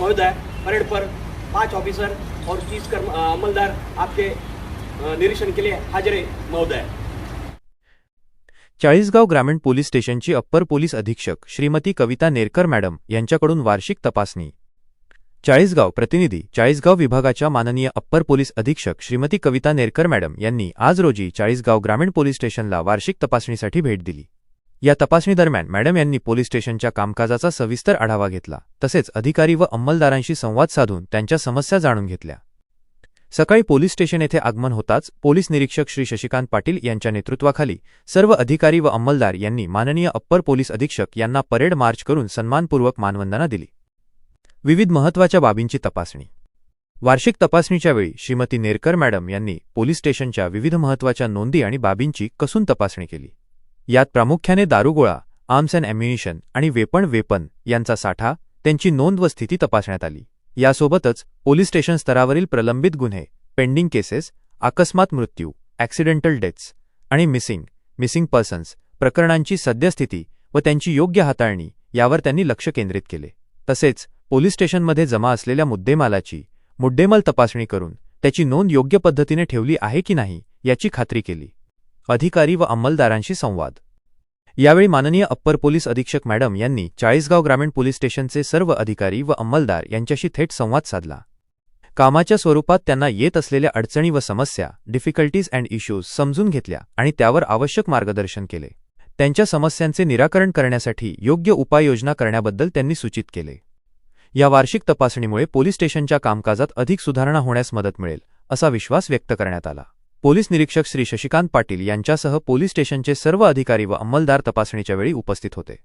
Parade पर पांच officer और तीस कर्म अमलदार आपके निरीक्षण के लिए हाजिर है महोदय। चाळीसगाव ग्रामीण पोलीस स्टेशनची अप्पर पोलीस अधीक्षक श्रीमती कविता नेरकर मॅडम यांच्याकडून वार्षिक तपासणी. चाळीसगाव प्रतिनिधी चाळीसगाव विभागाच्या माननीय अप्पर पोलीस अधीक्षक श्रीमती कविता नेरकर मॅडम यांनी आज रोजी चाळीसगाव ग्रामीण पोलीस स्टेशनला वार्षिक तपासणीसाठी भेट दिली. या तपासणीदरम्यान मॅडम यांनी पोलीस स्टेशनच्या कामकाजाचा सविस्तर आढावा घेतला. तसेच अधिकारी व अंमलदारांशी संवाद साधून त्यांच्या समस्या जाणून घेतल्या. सकाळी पोलीस स्टेशन येथे आगमन होताच पोलीस निरीक्षक श्री शशिकांत पाटील यांच्या नेतृत्वाखाली सर्व अधिकारी व अंमलदार यांनी माननीय अप्पर पोलीस अधीक्षक यांना परेड मार्च करून सन्मानपूर्वक मानवंदना दिली. विविध महत्त्वाच्या बाबींची तपासणी. वार्षिक तपासणीच्या वेळी श्रीमती नेरकर मॅडम यांनी पोलीस स्टेशनच्या विविध महत्त्वाच्या नोंदी आणि बाबींची कसून तपासणी केली. यात प्रामुख्याने दारुगोळा आर्म्स अँड अम्युनिशन आणि वेपण वेपन यांचा साठा त्यांची नोंद व स्थिती तपासण्यात आली. यासोबतच पोलीस स्टेशन स्तरावरील प्रलंबित गुन्हे पेंडिंग केसेस अकस्मात मृत्यू ॲक्सिडेंटल डेथ्स आणि मिसिंग मिसिंग पर्सन्स प्रकरणांची सद्यस्थिती व त्यांची योग्य हाताळणी यावर त्यांनी लक्ष केंद्रित केले. तसेच पोलीस स्टेशनमध्ये जमा असलेल्या मुद्देमालाची मुद्देमाल तपासणी करून त्याची नोंद योग्य पद्धतीने ठेवली आहे की नाही याची खात्री केली. अधिकारी व अंमलदारांशी संवाद. यावेळी माननीय अप्पर पोलीस अधीक्षक मॅडम यांनी चाळीसगाव ग्रामीण पोलीस स्टेशनचे सर्व अधिकारी व अंमलदार यांच्याशी थेट संवाद साधला. कामाच्या स्वरूपात त्यांना येत असलेल्या अडचणी व समस्या डिफिकल्टीज अँड इश्यूज समजून घेतल्या आणि त्यावर आवश्यक मार्गदर्शन केले. त्यांच्या समस्यांचे निराकरण करण्यासाठी योग्य उपाययोजना करण्याबद्दल त्यांनी सूचित केले. या वार्षिक तपासणीमुळे पोलीस स्टेशनच्या कामकाजात अधिक सुधारणा होण्यास मदत मिळेल असा विश्वास व्यक्त करण्यात आला. पोलीस निरीक्षक श्री शशिकांत पाटील यांच्यासह पोलीस स्टेशनचे सर्व अधिकारी व अंमलदार तपासणीच्या वेळी उपस्थित होते.